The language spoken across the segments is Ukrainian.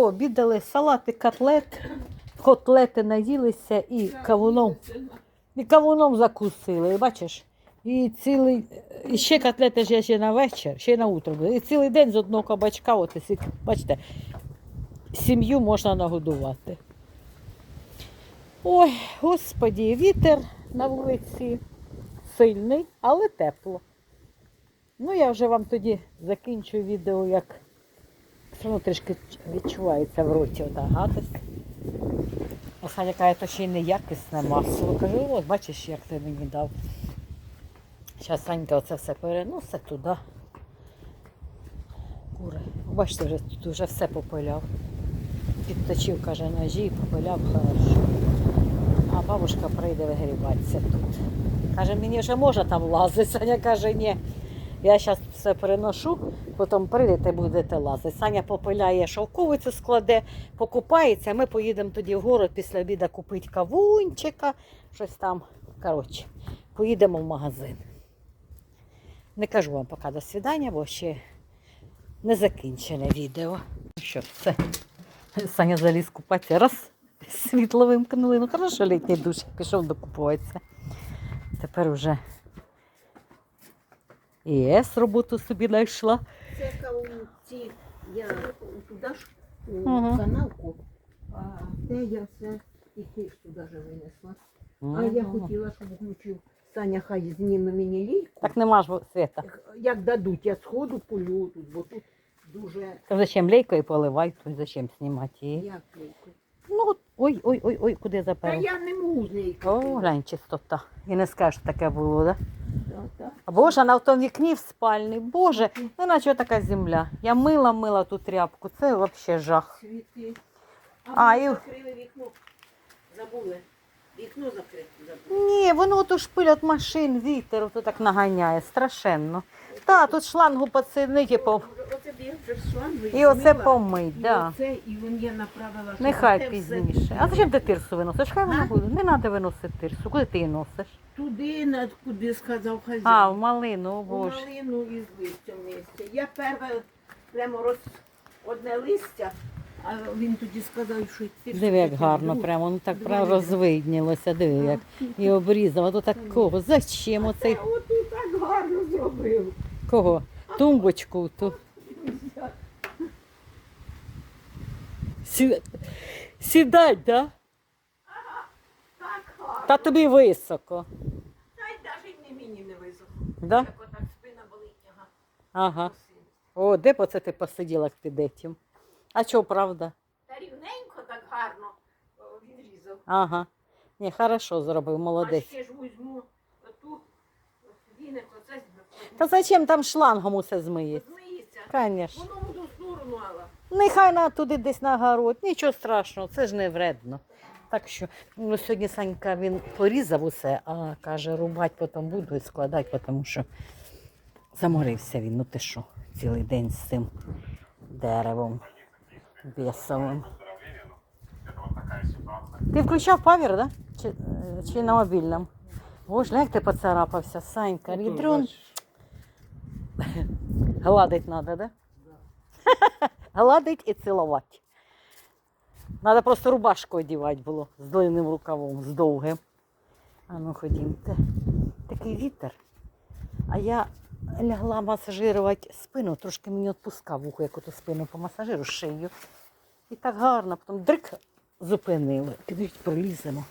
Обідали салати, котлет, котлети наїлися і кавуном, і кавуном закусили, і бачиш? І цілий, і ще котлети ж я ще на вечір, ще й на утро. І цілий день з одного кабачка, от, бачите, сім'ю можна нагодувати. Ой, господі, вітер на вулиці сильний, але тепло. Ну, я вже вам тоді закінчу відео, як все одно трішки відчувається в роті ота гадость. Останнє каже, то ще й неякісне масло. Кажу, от бачиш, як ти мені дав. Зараз Санька оце все переносить туди. Кури. Бачите, вже тут вже все попиляв. Підточив, каже, ножі і попиляв хорошо. А бабушка прийде вигрібатися тут. Каже, мені вже можна там лазити. Саня каже, ні. Я зараз все переношу, потім прийдете, будете лазити. Саня попиляє шовковицю, складе, покупається, ми поїдемо тоді в город після обіду купити кавунчика, щось там. Коротше, поїдемо в магазин. Не кажу вам поки до свидання, бо ще не закінчене відео. Що це? Саня заліз купатися. Раз, світло вимкнули. Ну, хорошо, літній душ пішов докупуватися. Тепер вже і ес роботу собі знайшла. Це каунці, я туди ж у канавку, а де я все і ж туди ж винесла. А я хотіла, щоб включив Саня хай зніме мені лійку. Так нема ж світа. Як дадуть, я сходу полю тут, бо тут дуже То зачем лейкою поливай, то зачем знімати її? як лейку. Ну, от, ой, ой, ой, ой, куди Та заперла? я не можу з нею. О, глянь, чистота. І не скажеш, що таке було, да? Боже, на в тому вікні в спальні. Боже, ну наче така земля. Я мила, мила ту тряпку. Це взагалі жах. Світи. А, А, і- закрили вікно. Забули. Вікно закрити забули. Ні, воно ото шпиль от машин, вітер, ото так наганяє, страшенно. Та, тут шлангу поцінити, по... Я вже і оце змила. помить, І да. оце, і він я направила, що Нехай все пізніше. А зачем ти тирсу виносиш? Хай вона А? буде. Не треба виносити тирсу. Куди ти її носиш? Туди, на куди сказав хазяїн. А, в малину, о У боже. малину із листям листя. Я перше прямо роз одне листя, а він тоді сказав, що ти ж Диви, як гарно, друг. прямо ну так прямо розвиднілося, диви, як. І обрізав, а то такого. Зачем Це оцей отут так гарно зробив. кого? Тумбочку ту. Сі... Сідать, да? Так. Та тобі високо. Та й навіть не мені не висохло. Да? Так отак спина болить. Ага. Ага. О, де б оце ти посиділа під етім? А чого, правда? Та рівненько так гарно о, він різав. Ага. Ні, хорошо зробив, А молодець. ще ж візьму ту віник, оце Та зачем там шлангом усе змиється? змиється. Звісно. Воно в ту сторону, але. Нехай на туди десь на город, нічого страшного, це ж не вредно. Так що ну, сьогодні Санька він порізав усе, а каже, рубати потім буду і складати, тому що заморився він. Ну ти що, цілий день з цим деревом бісовим. Ти включав павір, да? Чи, чи на мобільному? Боже, як ти поцарапався, Санька, рідрон. Гладить треба, да? Гладить і цілувати. Треба просто рубашку одягати було з длинним рукавом, з довгим. А ну ходімте. Такий вітер. А я лягла масажирувати спину, трошки мені відпускав вухо, як оту спину помасажиру, шию. І так гарно, потім дрик зупинили. Підуть проліземо.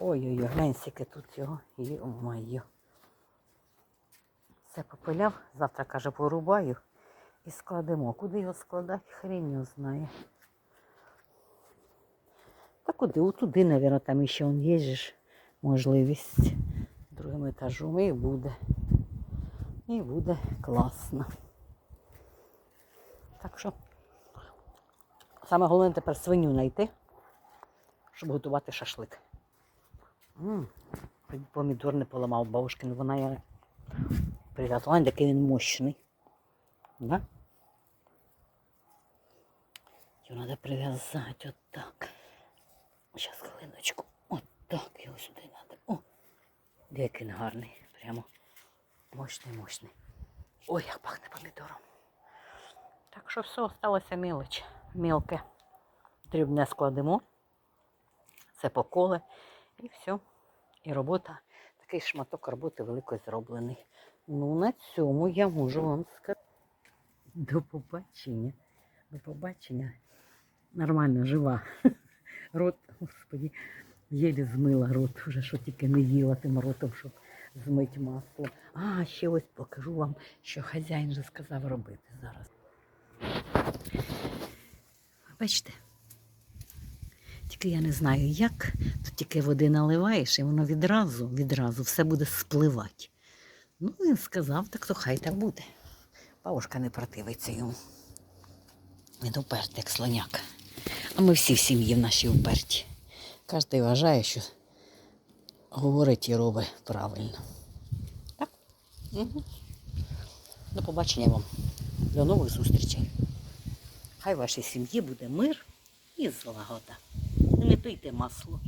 Ой-ой-ой, глянь, скільки тут його. Йо-моє. Все попиляв, завтра, каже, порубаю і складемо. Куди його складати, хрень його знає. Та куди? Отуди, мабуть, там ще он є ж можливість другим етажом. І буде. І буде класно. Так що саме головне тепер свиню знайти, щоб готувати шашлик. М, Помідор не поламав бабушкин, вона я прив'язала, такий він мощний. Да? Його треба прив'язати отак. Зараз хвилиночку. Отак його сюди треба. О! Який він гарний. Прямо мощний, мощний. Ой, як пахне помідором. Так що все, осталося мелоч. мілке, дрібне складемо. Це поколе і все. І робота, такий шматок роботи великої зроблений. Ну, на цьому я можу вам сказати. До побачення. До побачення. Нормально, жива. Рот, господі, єлі змила рот, вже що тільки не їла тим ротом, щоб змить масло. А, ще ось покажу вам, що хазяїн вже сказав робити зараз. Бачите? Тільки я не знаю, як. Тут тільки води наливаєш, і воно відразу, відразу все буде спливати. Ну, він сказав, так то хай так буде. Бабушка не противиться йому. Він упертий, як слоняк. А ми всі в сім'ї в нашій уперті. Кожен вважає, що говорить і робить правильно. Так? Угу. До побачення вам. До нових зустрічей. Хай вашій сім'ї буде мир і злагода. Не метуйте масло.